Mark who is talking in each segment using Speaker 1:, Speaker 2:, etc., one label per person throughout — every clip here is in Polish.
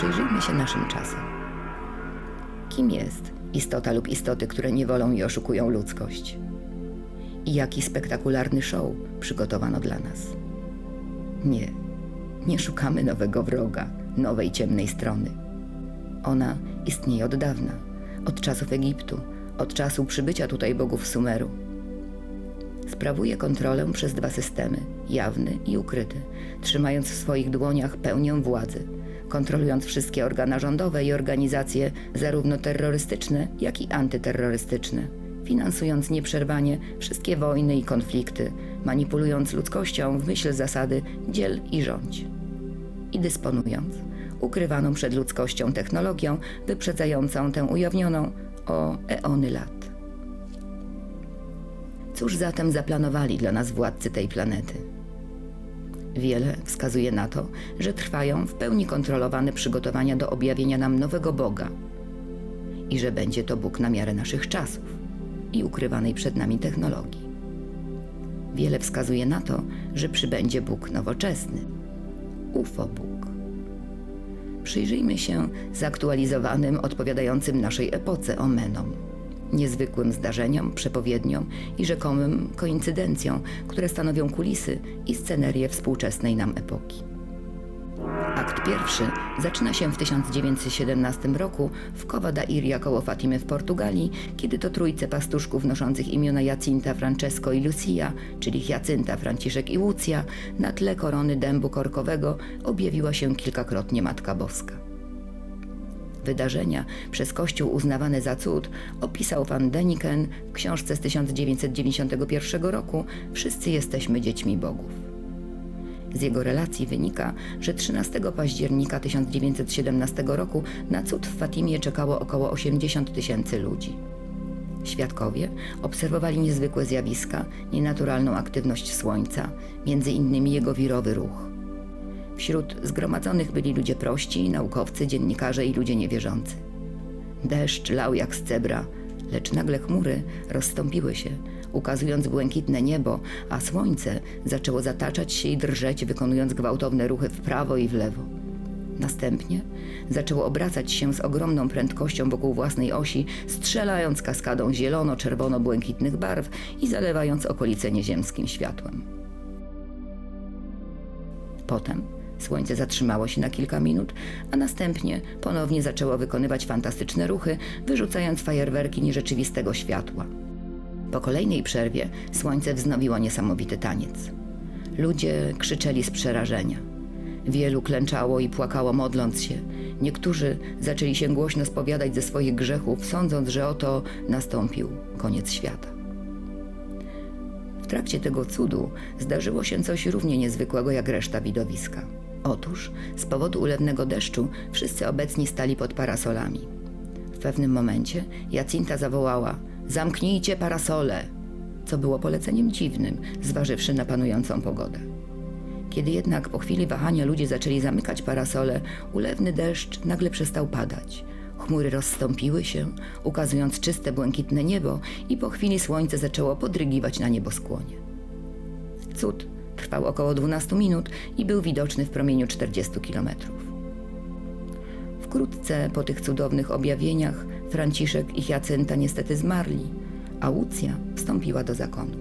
Speaker 1: Przyjrzyjmy się naszym czasem. Kim jest istota lub istoty, które niewolą i oszukują ludzkość? I jaki spektakularny show przygotowano dla nas? Nie, nie szukamy nowego wroga, nowej ciemnej strony. Ona istnieje od dawna, od czasów Egiptu, od czasu przybycia tutaj bogów Sumeru. Sprawuje kontrolę przez dwa systemy, jawny i ukryty, trzymając w swoich dłoniach pełnię władzy, kontrolując wszystkie organa rządowe i organizacje, zarówno terrorystyczne, jak i antyterrorystyczne, finansując nieprzerwanie wszystkie wojny i konflikty, manipulując ludzkością w myśl zasady dziel i rządź. I dysponując ukrywaną przed ludzkością technologią wyprzedzającą tę ujawnioną o eony lat. Cóż zatem zaplanowali dla nas władcy tej planety? Wiele wskazuje na to, że trwają w pełni kontrolowane przygotowania do objawienia nam nowego Boga i że będzie to Bóg na miarę naszych czasów i ukrywanej przed nami technologii. Wiele wskazuje na to, że przybędzie Bóg nowoczesny, UFO Bóg. Przyjrzyjmy się zaktualizowanym, odpowiadającym naszej epoce omenom niezwykłym zdarzeniom, przepowiedniom i rzekomym koincydencjom, które stanowią kulisy i scenerię współczesnej nam epoki. Akt pierwszy zaczyna się w 1917 roku w Cova da Iria koło Fatimy w Portugalii, kiedy to trójce pastuszków noszących imiona Jacinta, Francesco i Lucia, czyli Jacynta, Franciszek i Łucja, na tle korony dębu korkowego objawiła się kilkakrotnie Matka Boska. Wydarzenia przez Kościół uznawane za cud opisał van Deniken w książce z 1991 roku Wszyscy jesteśmy dziećmi bogów. Z jego relacji wynika, że 13 października 1917 roku na cud w Fatimie czekało około 80 tysięcy ludzi. Świadkowie obserwowali niezwykłe zjawiska, nienaturalną aktywność słońca, między innymi jego wirowy ruch. Wśród zgromadzonych byli ludzie prości, naukowcy, dziennikarze i ludzie niewierzący. Deszcz lał jak z cebra, lecz nagle chmury rozstąpiły się, ukazując błękitne niebo, a słońce zaczęło zataczać się i drżeć, wykonując gwałtowne ruchy w prawo i w lewo. Następnie zaczęło obracać się z ogromną prędkością wokół własnej osi, strzelając kaskadą zielono-czerwono-błękitnych barw i zalewając okolice nieziemskim światłem. Potem Słońce zatrzymało się na kilka minut, a następnie ponownie zaczęło wykonywać fantastyczne ruchy, wyrzucając fajerwerki nierzeczywistego światła. Po kolejnej przerwie słońce wznowiło niesamowity taniec. Ludzie krzyczeli z przerażenia. Wielu klęczało i płakało modląc się. Niektórzy zaczęli się głośno spowiadać ze swoich grzechów, sądząc, że oto nastąpił koniec świata. W trakcie tego cudu zdarzyło się coś równie niezwykłego jak reszta widowiska. Otóż z powodu ulewnego deszczu wszyscy obecni stali pod parasolami. W pewnym momencie Jacinta zawołała: Zamknijcie parasole! Co było poleceniem dziwnym, zważywszy na panującą pogodę. Kiedy jednak po chwili wahania ludzie zaczęli zamykać parasole, ulewny deszcz nagle przestał padać. Chmury rozstąpiły się, ukazując czyste, błękitne niebo, i po chwili słońce zaczęło podrygiwać na nieboskłonie. Cud Trwał około 12 minut i był widoczny w promieniu 40 kilometrów. Wkrótce po tych cudownych objawieniach Franciszek i Jacynta niestety zmarli, a Łucja wstąpiła do zakonu.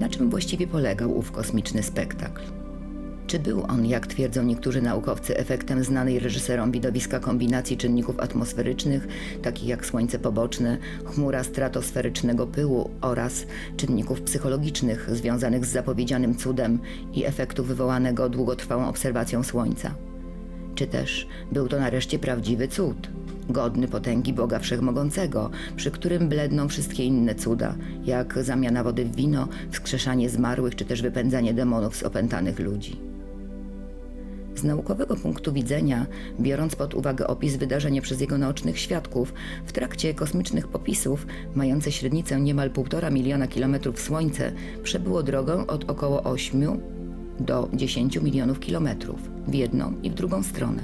Speaker 1: Na czym właściwie polegał ów kosmiczny spektakl? Czy był on, jak twierdzą niektórzy naukowcy, efektem znanej reżyserom widowiska kombinacji czynników atmosferycznych, takich jak słońce poboczne, chmura stratosferycznego pyłu oraz czynników psychologicznych związanych z zapowiedzianym cudem i efektu wywołanego długotrwałą obserwacją słońca? Czy też był to nareszcie prawdziwy cud, godny potęgi Boga Wszechmogącego, przy którym bledną wszystkie inne cuda, jak zamiana wody w wino, wskrzeszanie zmarłych czy też wypędzanie demonów z opętanych ludzi? Z naukowego punktu widzenia, biorąc pod uwagę opis wydarzenia przez jego naocznych świadków, w trakcie kosmicznych popisów, mające średnicę niemal 1,5 miliona kilometrów Słońce, przebyło drogę od około 8 do 10 milionów kilometrów w jedną i w drugą stronę.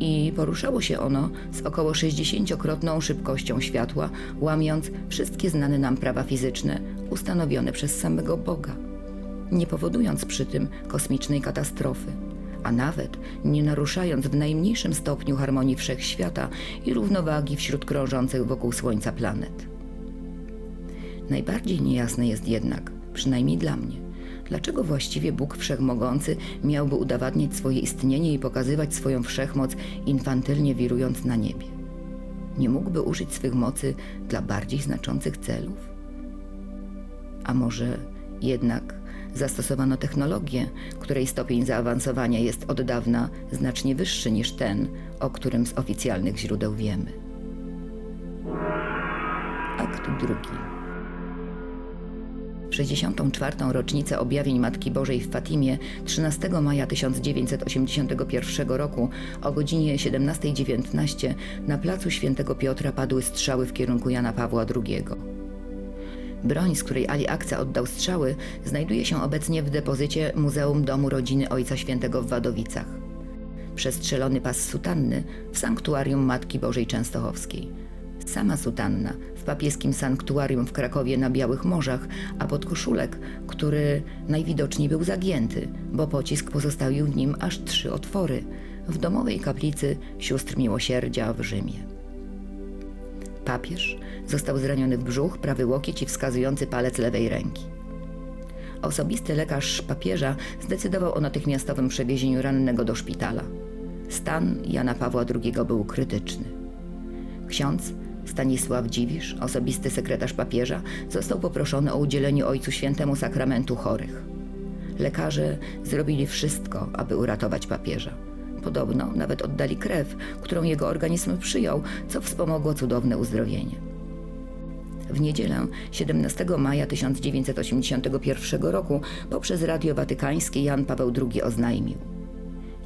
Speaker 1: I poruszało się ono z około 60-krotną szybkością światła, łamiąc wszystkie znane nam prawa fizyczne ustanowione przez samego Boga, nie powodując przy tym kosmicznej katastrofy a nawet nie naruszając w najmniejszym stopniu harmonii wszechświata i równowagi wśród krążących wokół Słońca planet. Najbardziej niejasne jest jednak, przynajmniej dla mnie, dlaczego właściwie Bóg Wszechmogący miałby udowadniać swoje istnienie i pokazywać swoją wszechmoc infantylnie wirując na niebie. Nie mógłby użyć swych mocy dla bardziej znaczących celów? A może jednak zastosowano technologię, której stopień zaawansowania jest od dawna znacznie wyższy niż ten, o którym z oficjalnych źródeł wiemy. Akt drugi. W 64. rocznicę objawień Matki Bożej w Fatimie 13 maja 1981 roku o godzinie 17.19 na placu Świętego Piotra padły strzały w kierunku Jana Pawła II. Broń, z której Ali Akca oddał strzały, znajduje się obecnie w depozycie Muzeum Domu Rodziny Ojca Świętego w Wadowicach. Przestrzelony pas sutanny w sanktuarium Matki Bożej Częstochowskiej. Sama sutanna w papieskim sanktuarium w Krakowie na Białych Morzach, a podkoszulek, który najwidoczniej był zagięty, bo pocisk pozostawił w nim aż trzy otwory, w domowej kaplicy sióstr miłosierdzia w Rzymie. Papież został zraniony w brzuch, prawy łokieć i wskazujący palec lewej ręki. Osobisty lekarz papieża zdecydował o natychmiastowym przewiezieniu rannego do szpitala. Stan Jana Pawła II był krytyczny. Ksiądz Stanisław Dziwisz, osobisty sekretarz papieża, został poproszony o udzielenie Ojcu Świętemu sakramentu chorych. Lekarze zrobili wszystko, aby uratować papieża. Podobno nawet oddali krew, którą jego organizm przyjął, co wspomogło cudowne uzdrowienie. W niedzielę 17 maja 1981 roku poprzez Radio Watykańskie Jan Paweł II oznajmił: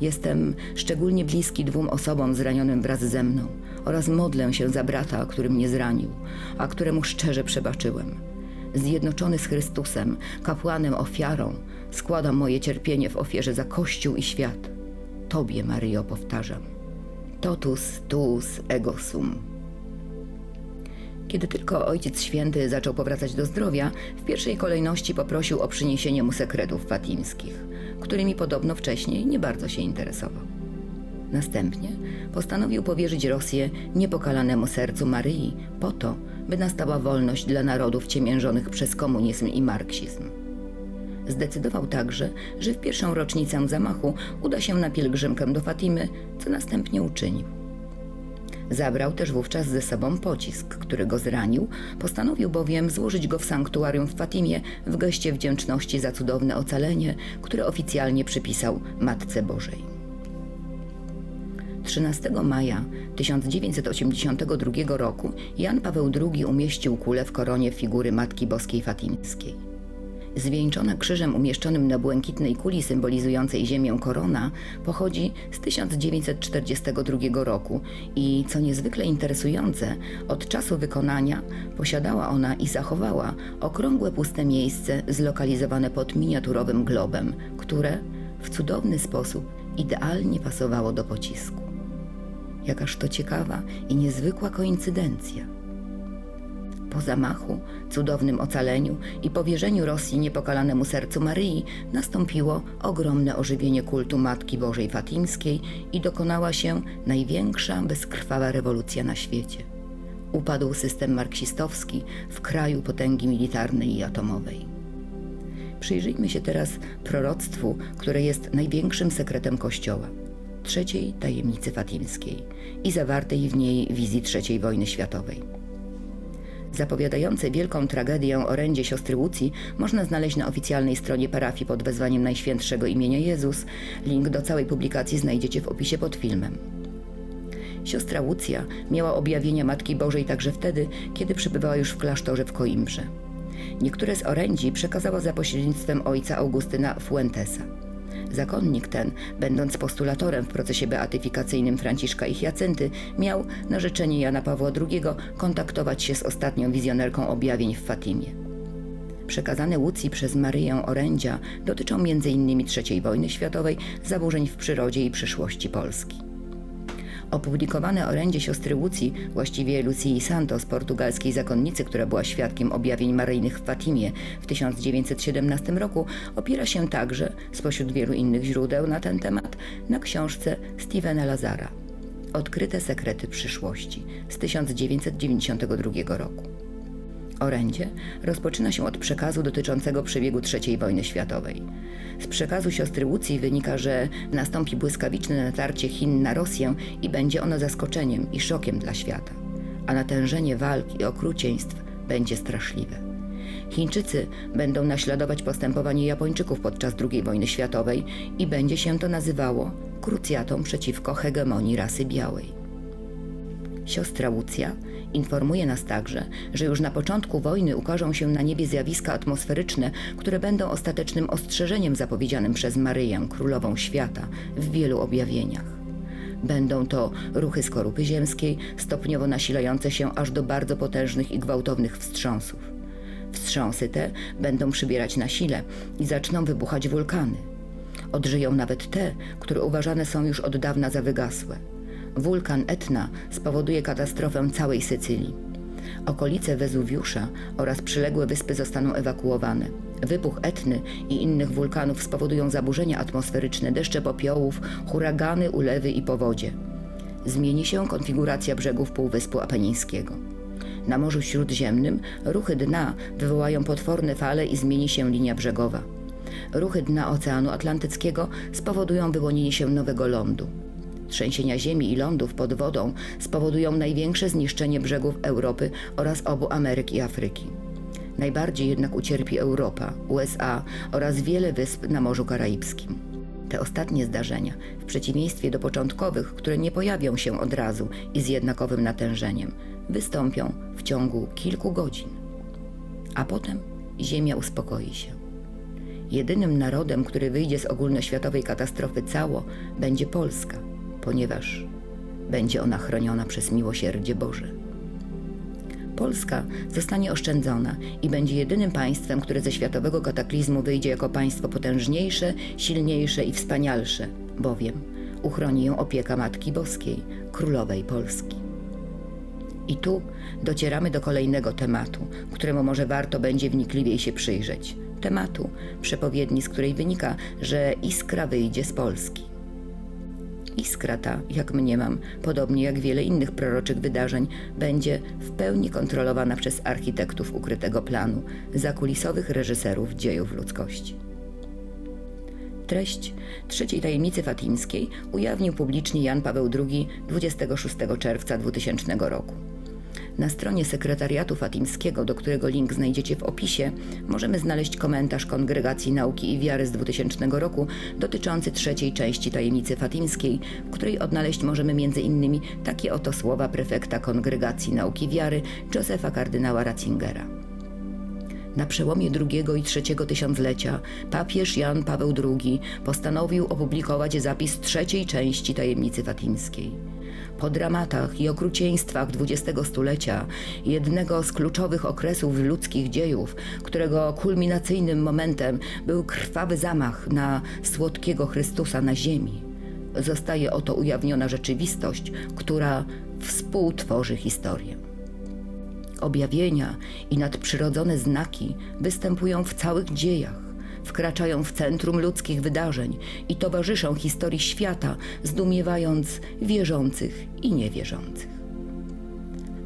Speaker 1: Jestem szczególnie bliski dwóm osobom zranionym wraz ze mną oraz modlę się za brata, który mnie zranił, a któremu szczerze przebaczyłem. Zjednoczony z Chrystusem, kapłanem ofiarą, składam moje cierpienie w ofierze za Kościół i świat. Tobie, Maryjo, powtarzam. Totus tuus ego sum. Kiedy tylko Ojciec Święty zaczął powracać do zdrowia, w pierwszej kolejności poprosił o przyniesienie mu sekretów fatimskich, którymi podobno wcześniej nie bardzo się interesował. Następnie postanowił powierzyć Rosję niepokalanemu sercu Maryi po to, by nastała wolność dla narodów ciemiężonych przez komunizm i marksizm. Zdecydował także, że w pierwszą rocznicę zamachu uda się na pielgrzymkę do Fatimy, co następnie uczynił. Zabrał też wówczas ze sobą pocisk, który go zranił, postanowił bowiem złożyć go w sanktuarium w Fatimie w geście wdzięczności za cudowne ocalenie, które oficjalnie przypisał Matce Bożej. 13 maja 1982 roku Jan Paweł II umieścił kulę w koronie figury Matki Boskiej Fatimskiej. Zwieńczona krzyżem umieszczonym na błękitnej kuli symbolizującej ziemię korona pochodzi z 1942 roku i, co niezwykle interesujące, od czasu wykonania posiadała ona i zachowała okrągłe puste miejsce zlokalizowane pod miniaturowym globem, które w cudowny sposób idealnie pasowało do pocisku. Jakaż to ciekawa i niezwykła koincydencja. Po zamachu, cudownym ocaleniu i powierzeniu Rosji niepokalanemu sercu Maryi nastąpiło ogromne ożywienie kultu Matki Bożej Fatimskiej i dokonała się największa bezkrwawa rewolucja na świecie. Upadł system marksistowski w kraju potęgi militarnej i atomowej. Przyjrzyjmy się teraz proroctwu, które jest największym sekretem Kościoła trzeciej tajemnicy fatimskiej i zawartej w niej wizji III wojny światowej zapowiadające wielką tragedię orędzie siostry Łucji można znaleźć na oficjalnej stronie parafii pod wezwaniem Najświętszego imienia Jezus. Link do całej publikacji znajdziecie w opisie pod filmem. Siostra Łucja miała objawienia Matki Bożej także wtedy, kiedy przebywała już w klasztorze w Coimbrze. Niektóre z orędzi przekazała za pośrednictwem ojca Augustyna Fuentesa. Zakonnik ten, będąc postulatorem w procesie beatyfikacyjnym Franciszka i Hiacynty, miał na życzenie Jana Pawła II kontaktować się z ostatnią wizjonerką objawień w Fatimie. Przekazane Łucji przez Maryję orędzia dotyczą m.in. III wojny światowej, zaburzeń w przyrodzie i przyszłości Polski. Opublikowane orędzie siostry Łucji, właściwie Lucii Santos, portugalskiej zakonnicy, która była świadkiem objawień maryjnych w Fatimie w 1917 roku, opiera się także, spośród wielu innych źródeł na ten temat, na książce Stevena Lazara Odkryte sekrety przyszłości z 1992 roku. Orędzie rozpoczyna się od przekazu dotyczącego przebiegu III wojny światowej. Z przekazu siostry Łucji wynika, że nastąpi błyskawiczne natarcie Chin na Rosję i będzie ono zaskoczeniem i szokiem dla świata, a natężenie walk i okrucieństw będzie straszliwe. Chińczycy będą naśladować postępowanie Japończyków podczas II wojny światowej i będzie się to nazywało krucjatą przeciwko hegemonii rasy białej. Siostra Łucja informuje nas także, że już na początku wojny ukażą się na niebie zjawiska atmosferyczne, które będą ostatecznym ostrzeżeniem zapowiedzianym przez Maryję, królową świata, w wielu objawieniach. Będą to ruchy skorupy ziemskiej, stopniowo nasilające się aż do bardzo potężnych i gwałtownych wstrząsów. Wstrząsy te będą przybierać na sile i zaczną wybuchać wulkany. Odżyją nawet te, które uważane są już od dawna za wygasłe. Wulkan Etna spowoduje katastrofę całej Sycylii. Okolice Wezuwiusza oraz przyległe wyspy zostaną ewakuowane. Wybuch Etny i innych wulkanów spowodują zaburzenia atmosferyczne, deszcze popiołów, huragany, ulewy i powodzie. Zmieni się konfiguracja brzegów Półwyspu Apenińskiego. Na Morzu Śródziemnym ruchy dna wywołają potworne fale i zmieni się linia brzegowa. Ruchy dna Oceanu Atlantyckiego spowodują wyłonienie się nowego lądu. Trzęsienia ziemi i lądów pod wodą spowodują największe zniszczenie brzegów Europy oraz obu Ameryk i Afryki. Najbardziej jednak ucierpi Europa, USA oraz wiele wysp na Morzu Karaibskim. Te ostatnie zdarzenia, w przeciwieństwie do początkowych, które nie pojawią się od razu i z jednakowym natężeniem, wystąpią w ciągu kilku godzin. A potem Ziemia uspokoi się. Jedynym narodem, który wyjdzie z ogólnoświatowej katastrofy cało, będzie Polska, ponieważ będzie ona chroniona przez miłosierdzie Boże. Polska zostanie oszczędzona i będzie jedynym państwem, które ze światowego kataklizmu wyjdzie jako państwo potężniejsze, silniejsze i wspanialsze, bowiem uchroni ją opieka Matki Boskiej, Królowej Polski. I tu docieramy do kolejnego tematu, któremu może warto będzie wnikliwiej się przyjrzeć. Tematu przepowiedni, z której wynika, że iskra wyjdzie z Polski. Iskra ta, jak mniemam, podobnie jak wiele innych proroczych wydarzeń, będzie w pełni kontrolowana przez architektów ukrytego planu, zakulisowych reżyserów dziejów ludzkości. Treść trzeciej tajemnicy fatimskiej ujawnił publicznie Jan Paweł II 26 czerwca 2000 roku. Na stronie sekretariatu fatimskiego, do którego link znajdziecie w opisie, możemy znaleźć komentarz Kongregacji Nauki i Wiary z 2000 roku dotyczący trzeciej części tajemnicy fatimskiej, w której odnaleźć możemy m.in. takie oto słowa prefekta Kongregacji Nauki Wiary Józefa kardynała Ratzingera. Na przełomie drugiego i trzeciego tysiąclecia papież Jan Paweł II postanowił opublikować zapis trzeciej części tajemnicy fatimskiej. Po dramatach i okrucieństwach XX stulecia, jednego z kluczowych okresów ludzkich dziejów, którego kulminacyjnym momentem był krwawy zamach na słodkiego Chrystusa na ziemi, zostaje oto ujawniona rzeczywistość, która współtworzy historię. Objawienia i nadprzyrodzone znaki występują w całych dziejach wkraczają w centrum ludzkich wydarzeń i towarzyszą historii świata, zdumiewając wierzących i niewierzących.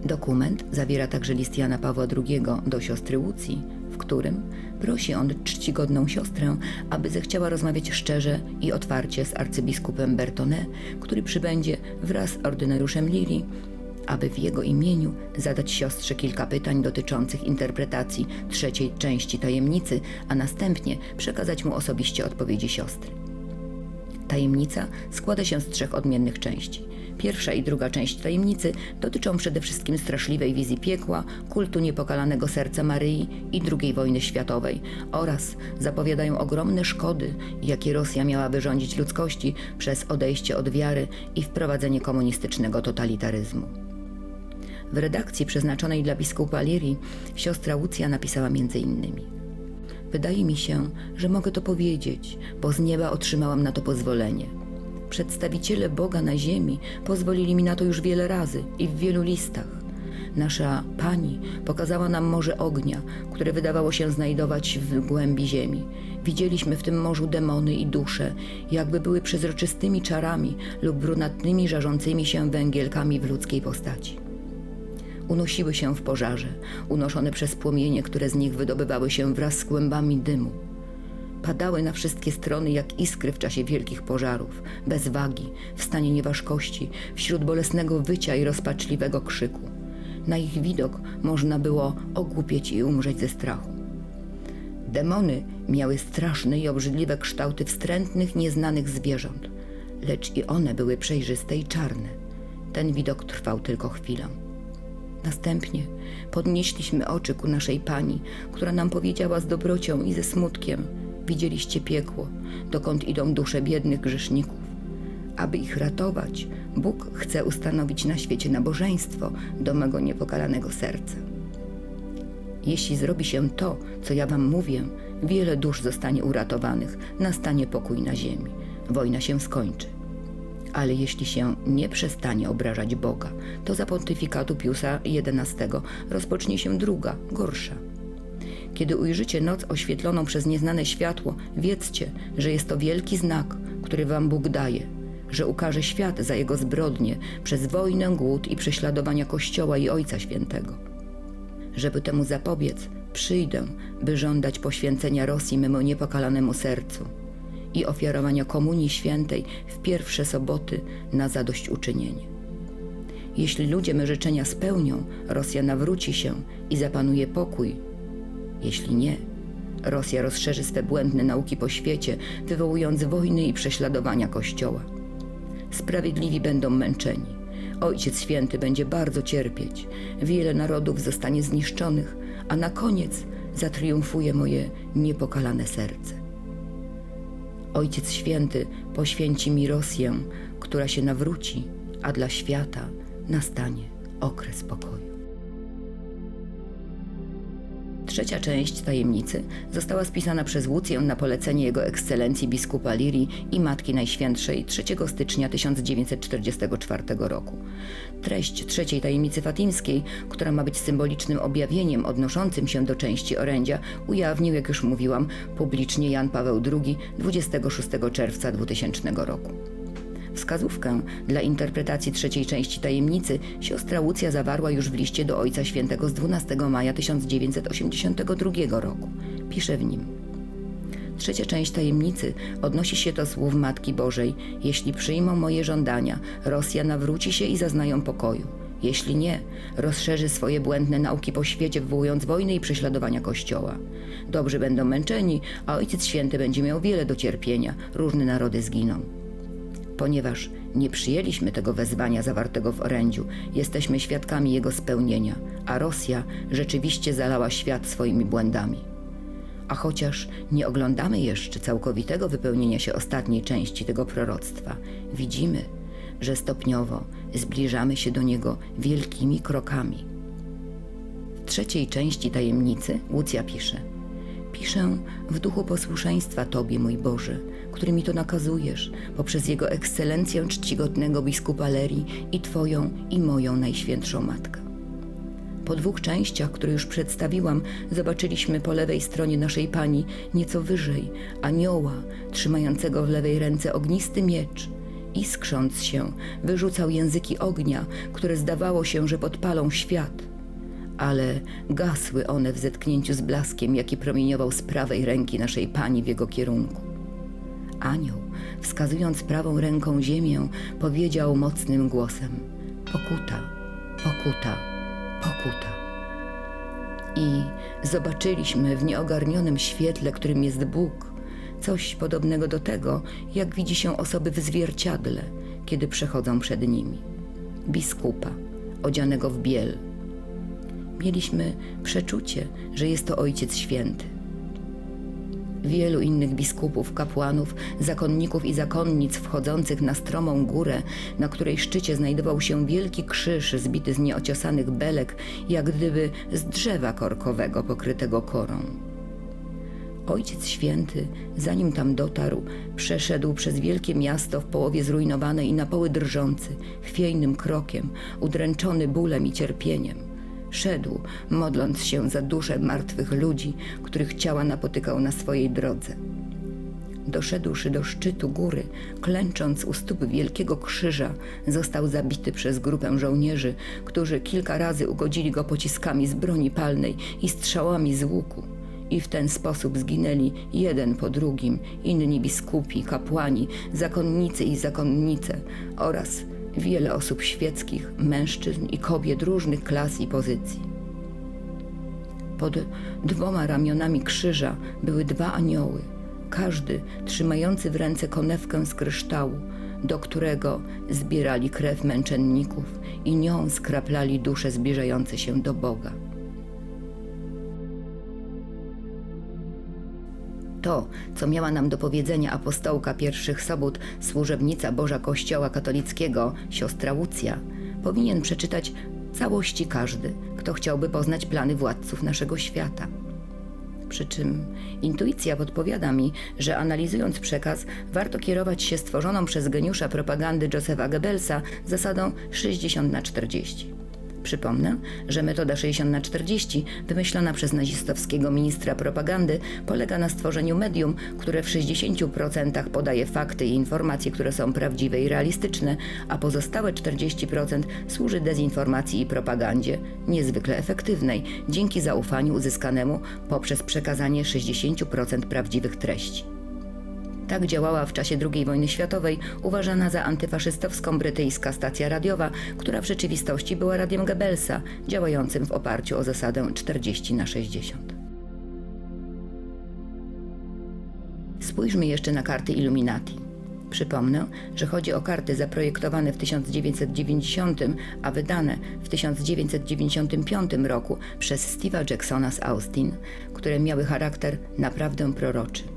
Speaker 1: Dokument zawiera także list Jana Pawła II do siostry Łucji, w którym prosi on czcigodną siostrę, aby zechciała rozmawiać szczerze i otwarcie z arcybiskupem Bertonet, który przybędzie wraz z ordynariuszem Lili aby w jego imieniu zadać siostrze kilka pytań dotyczących interpretacji trzeciej części tajemnicy, a następnie przekazać mu osobiście odpowiedzi siostry. Tajemnica składa się z trzech odmiennych części. Pierwsza i druga część tajemnicy dotyczą przede wszystkim straszliwej wizji piekła, kultu niepokalanego serca Maryi i II wojny światowej oraz zapowiadają ogromne szkody, jakie Rosja miała wyrządzić ludzkości przez odejście od wiary i wprowadzenie komunistycznego totalitaryzmu. W redakcji przeznaczonej dla biskupa Lirii siostra Łucja napisała między innymi Wydaje mi się, że mogę to powiedzieć, bo z nieba otrzymałam na to pozwolenie. przedstawiciele Boga na ziemi, pozwolili mi na to już wiele razy i w wielu listach. Nasza Pani pokazała nam morze ognia, które wydawało się znajdować w głębi ziemi. Widzieliśmy w tym morzu demony i dusze, jakby były przezroczystymi czarami lub brunatnymi, żarzącymi się węgielkami w ludzkiej postaci. Unosiły się w pożarze, unoszone przez płomienie, które z nich wydobywały się wraz z kłębami dymu. Padały na wszystkie strony jak iskry w czasie wielkich pożarów, bez wagi, w stanie nieważkości, wśród bolesnego wycia i rozpaczliwego krzyku. Na ich widok można było ogłupieć i umrzeć ze strachu. Demony miały straszne i obrzydliwe kształty wstrętnych, nieznanych zwierząt, lecz i one były przejrzyste i czarne. Ten widok trwał tylko chwilę. Następnie podnieśliśmy oczy ku naszej Pani, która nam powiedziała z dobrocią i ze smutkiem: Widzieliście piekło, dokąd idą dusze biednych grzeszników. Aby ich ratować, Bóg chce ustanowić na świecie nabożeństwo do mego niepokalanego serca. Jeśli zrobi się to, co ja wam mówię, wiele dusz zostanie uratowanych, nastanie pokój na ziemi, wojna się skończy. Ale jeśli się nie przestanie obrażać Boga, to za pontyfikatu Piusa XI rozpocznie się druga, gorsza. Kiedy ujrzycie noc oświetloną przez nieznane światło, wiedzcie, że jest to wielki znak, który wam Bóg daje, że ukaże świat za jego zbrodnie przez wojnę, głód i prześladowania Kościoła i Ojca Świętego. Żeby temu zapobiec, przyjdę, by żądać poświęcenia Rosji memu niepokalanemu sercu i ofiarowania Komunii Świętej w pierwsze soboty na zadośćuczynienie. Jeśli ludzie me życzenia spełnią, Rosja nawróci się i zapanuje pokój. Jeśli nie, Rosja rozszerzy swe błędne nauki po świecie, wywołując wojny i prześladowania Kościoła. Sprawiedliwi będą męczeni. Ojciec Święty będzie bardzo cierpieć. Wiele narodów zostanie zniszczonych, a na koniec zatriumfuje moje niepokalane serce. Ojciec Święty poświęci mi Rosję, która się nawróci, a dla świata nastanie okres pokoju. Trzecia część tajemnicy została spisana przez Łucję na polecenie jego ekscelencji biskupa Lirii i Matki Najświętszej 3 stycznia 1944 roku. Treść trzeciej tajemnicy fatimskiej, która ma być symbolicznym objawieniem odnoszącym się do części orędzia, ujawnił, jak już mówiłam, publicznie Jan Paweł II 26 czerwca 2000 roku. Wskazówkę dla interpretacji trzeciej części tajemnicy siostra Łucja zawarła już w liście do Ojca Świętego z 12 maja 1982 roku. Pisze w nim. Trzecia część tajemnicy odnosi się do słów Matki Bożej: Jeśli przyjmą moje żądania, Rosja nawróci się i zaznają pokoju. Jeśli nie, rozszerzy swoje błędne nauki po świecie, wywołując wojny i prześladowania Kościoła. Dobrzy będą męczeni, a Ojciec Święty będzie miał wiele do cierpienia, różne narody zginą. Ponieważ nie przyjęliśmy tego wezwania zawartego w orędziu, jesteśmy świadkami jego spełnienia, a Rosja rzeczywiście zalała świat swoimi błędami. A chociaż nie oglądamy jeszcze całkowitego wypełnienia się ostatniej części tego proroctwa, widzimy, że stopniowo zbliżamy się do niego wielkimi krokami. W trzeciej części tajemnicy Łucja pisze: Piszę w duchu posłuszeństwa Tobie, mój Boże, który mi to nakazujesz, poprzez Jego ekscelencję czcigodnego biskupa Lerii i Twoją i moją najświętszą Matkę. Po dwóch częściach, które już przedstawiłam, zobaczyliśmy po lewej stronie naszej Pani, nieco wyżej, anioła, trzymającego w lewej ręce ognisty miecz. Iskrząc się, wyrzucał języki ognia, które zdawało się, że podpalą świat. Ale gasły one w zetknięciu z blaskiem, jaki promieniował z prawej ręki naszej Pani w jego kierunku. Anioł, wskazując prawą ręką ziemię, powiedział mocnym głosem: Pokuta, pokuta, pokuta. I zobaczyliśmy w nieogarnionym świetle, którym jest Bóg, coś podobnego do tego, jak widzi się osoby w zwierciadle, kiedy przechodzą przed nimi. Biskupa, odzianego w biel. Mieliśmy przeczucie, że jest to Ojciec Święty wielu innych biskupów, kapłanów, zakonników i zakonnic wchodzących na stromą górę, na której szczycie znajdował się wielki krzyż zbity z nieociosanych belek, jak gdyby z drzewa korkowego pokrytego korą. Ojciec Święty, zanim tam dotarł, przeszedł przez wielkie miasto w połowie zrujnowane i na poły drżący, chwiejnym krokiem, udręczony bólem i cierpieniem. Szedł, modląc się za dusze martwych ludzi, których ciała napotykał na swojej drodze. Doszedłszy do szczytu góry, klęcząc u stóp wielkiego krzyża, został zabity przez grupę żołnierzy, którzy kilka razy ugodzili go pociskami z broni palnej i strzałami z łuku. I w ten sposób zginęli jeden po drugim inni biskupi, kapłani, zakonnicy i zakonnice oraz wiele osób świeckich, mężczyzn i kobiet różnych klas i pozycji. Pod dwoma ramionami krzyża były dwa anioły, każdy trzymający w ręce konewkę z kryształu, do którego zbierali krew męczenników i nią skraplali dusze zbliżające się do Boga. To, co miała nam do powiedzenia apostołka pierwszych sobót, służebnica Boża Kościoła katolickiego, siostra Łucja, powinien przeczytać całości każdy, kto chciałby poznać plany władców naszego świata. Przy czym intuicja podpowiada mi, że analizując przekaz, warto kierować się stworzoną przez geniusza propagandy Josepha Goebbelsa zasadą 60 na 40. Przypomnę, że metoda 60 na 40, wymyślona przez nazistowskiego ministra propagandy, polega na stworzeniu medium, które w 60% podaje fakty i informacje, które są prawdziwe i realistyczne, a pozostałe 40% służy dezinformacji i propagandzie, niezwykle efektywnej, dzięki zaufaniu uzyskanemu poprzez przekazanie 60% prawdziwych treści. Tak działała w czasie II wojny światowej uważana za antyfaszystowską brytyjska stacja radiowa, która w rzeczywistości była radiem Goebbelsa, działającym w oparciu o zasadę 40 na 60. Spójrzmy jeszcze na karty Illuminati. Przypomnę, że chodzi o karty zaprojektowane w 1990, a wydane w 1995 roku przez Steve'a Jacksona z Austin, które miały charakter naprawdę proroczy.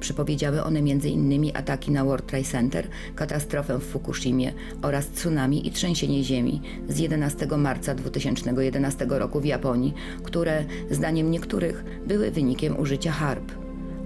Speaker 1: Przypowiedziały one m.in. ataki na World Trade Center, katastrofę w Fukushimie oraz tsunami i trzęsienie ziemi z 11 marca 2011 roku w Japonii, które, zdaniem niektórych, były wynikiem użycia HARP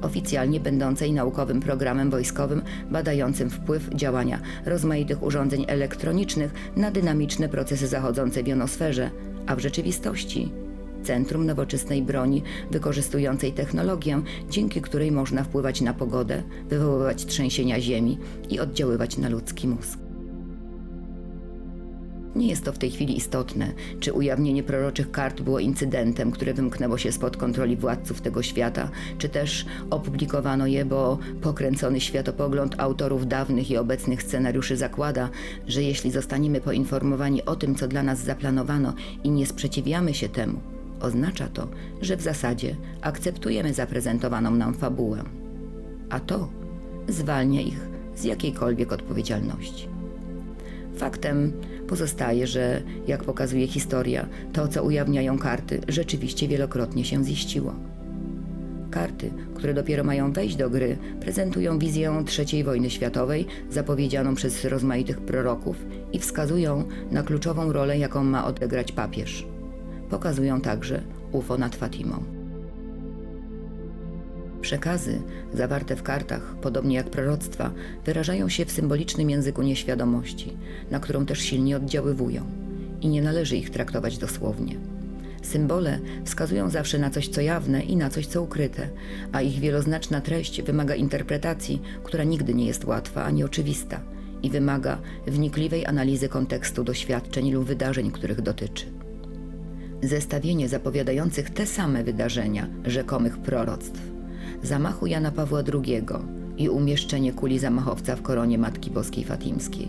Speaker 1: oficjalnie będącej naukowym programem wojskowym badającym wpływ działania rozmaitych urządzeń elektronicznych na dynamiczne procesy zachodzące w jonosferze, a w rzeczywistości centrum nowoczesnej broni wykorzystującej technologię, dzięki której można wpływać na pogodę, wywoływać trzęsienia ziemi i oddziaływać na ludzki mózg. Nie jest to w tej chwili istotne, czy ujawnienie proroczych kart było incydentem, które wymknęło się spod kontroli władców tego świata, czy też opublikowano je, bo pokręcony światopogląd autorów dawnych i obecnych scenariuszy zakłada, że jeśli zostaniemy poinformowani o tym, co dla nas zaplanowano i nie sprzeciwiamy się temu, oznacza to, że w zasadzie akceptujemy zaprezentowaną nam fabułę. A to zwalnia ich z jakiejkolwiek odpowiedzialności. Faktem pozostaje, że, jak pokazuje historia, to, co ujawniają karty, rzeczywiście wielokrotnie się ziściło. Karty, które dopiero mają wejść do gry, prezentują wizję III wojny światowej zapowiedzianą przez rozmaitych proroków i wskazują na kluczową rolę, jaką ma odegrać papież. Pokazują także UFO nad Fatimą. Przekazy zawarte w kartach, podobnie jak proroctwa, wyrażają się w symbolicznym języku nieświadomości, na którą też silnie oddziaływują i nie należy ich traktować dosłownie. Symbole wskazują zawsze na coś, co jawne i na coś, co ukryte, a ich wieloznaczna treść wymaga interpretacji, która nigdy nie jest łatwa ani oczywista i wymaga wnikliwej analizy kontekstu doświadczeń lub wydarzeń, których dotyczy. Zestawienie zapowiadających te same wydarzenia rzekomych proroctw. Zamachu Jana Pawła II i umieszczenie kuli zamachowca w koronie Matki Boskiej Fatimskiej,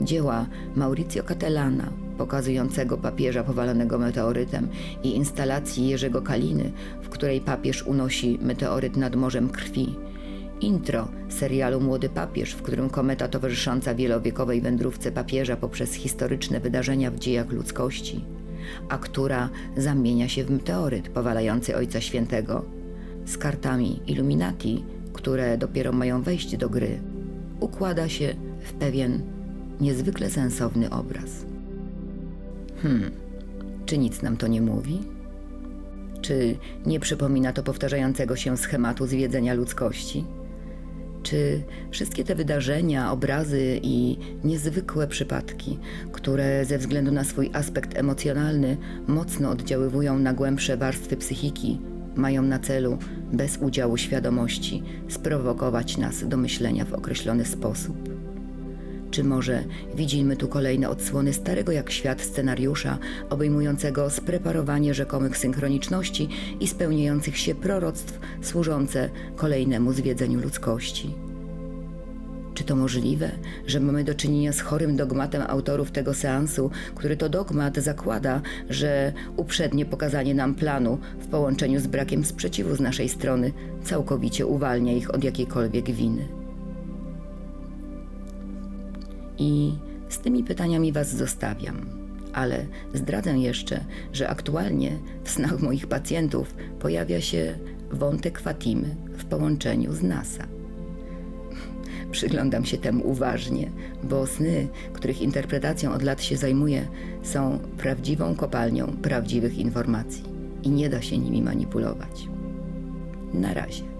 Speaker 1: dzieła Mauricio Catellana, pokazującego papieża powalonego meteorytem i instalacji Jerzego Kaliny, w której papież unosi meteoryt nad morzem krwi, intro serialu Młody Papież, w którym kometa towarzysząca wielowiekowej wędrówce papieża poprzez historyczne wydarzenia w dziejach ludzkości, a która zamienia się w meteoryt powalający Ojca Świętego, z kartami Illuminati, które dopiero mają wejść do gry, układa się w pewien niezwykle sensowny obraz. Hmm, czy nic nam to nie mówi? Czy nie przypomina to powtarzającego się schematu zwiedzenia ludzkości? Czy wszystkie te wydarzenia, obrazy i niezwykłe przypadki, które ze względu na swój aspekt emocjonalny mocno oddziaływują na głębsze warstwy psychiki, mają na celu, bez udziału świadomości, sprowokować nas do myślenia w określony sposób? Czy może widzimy tu kolejne odsłony starego jak świat scenariusza, obejmującego spreparowanie rzekomych synchroniczności i spełniających się proroctw służące kolejnemu zwiedzeniu ludzkości? Czy to możliwe, że mamy do czynienia z chorym dogmatem autorów tego seansu, który to dogmat zakłada, że uprzednie pokazanie nam planu w połączeniu z brakiem sprzeciwu z naszej strony całkowicie uwalnia ich od jakiejkolwiek winy? I z tymi pytaniami Was zostawiam. Ale zdradzę jeszcze, że aktualnie w snach moich pacjentów pojawia się wątek Fatimy w połączeniu z NASA. Przyglądam się temu uważnie, bo sny, których interpretacją od lat się zajmuję, są prawdziwą kopalnią prawdziwych informacji i nie da się nimi manipulować. Na razie.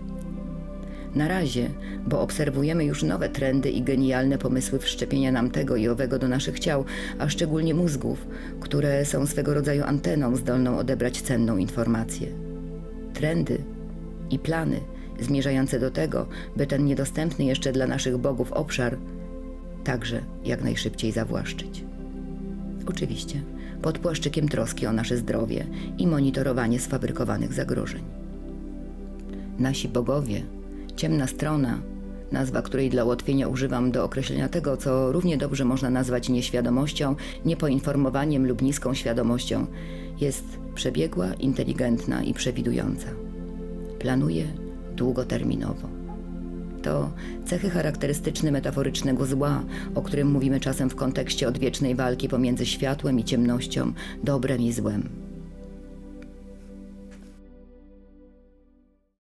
Speaker 1: Na razie, bo obserwujemy już nowe trendy i genialne pomysły wszczepienia nam tego i owego do naszych ciał, a szczególnie mózgów, które są swego rodzaju anteną zdolną odebrać cenną informację. Trendy i plany zmierzające do tego, by ten niedostępny jeszcze dla naszych bogów obszar także jak najszybciej zawłaszczyć. Oczywiście pod płaszczykiem troski o nasze zdrowie i monitorowanie sfabrykowanych zagrożeń. Nasi bogowie, ciemna strona, nazwa której dla ułatwienia używam do określenia tego, co równie dobrze można nazwać nieświadomością, niepoinformowaniem lub niską świadomością, jest przebiegła, inteligentna i przewidująca. Planuje długoterminowo. To cechy charakterystyczne metaforycznego zła, o którym mówimy czasem w kontekście odwiecznej walki pomiędzy światłem i ciemnością, dobrem i złem.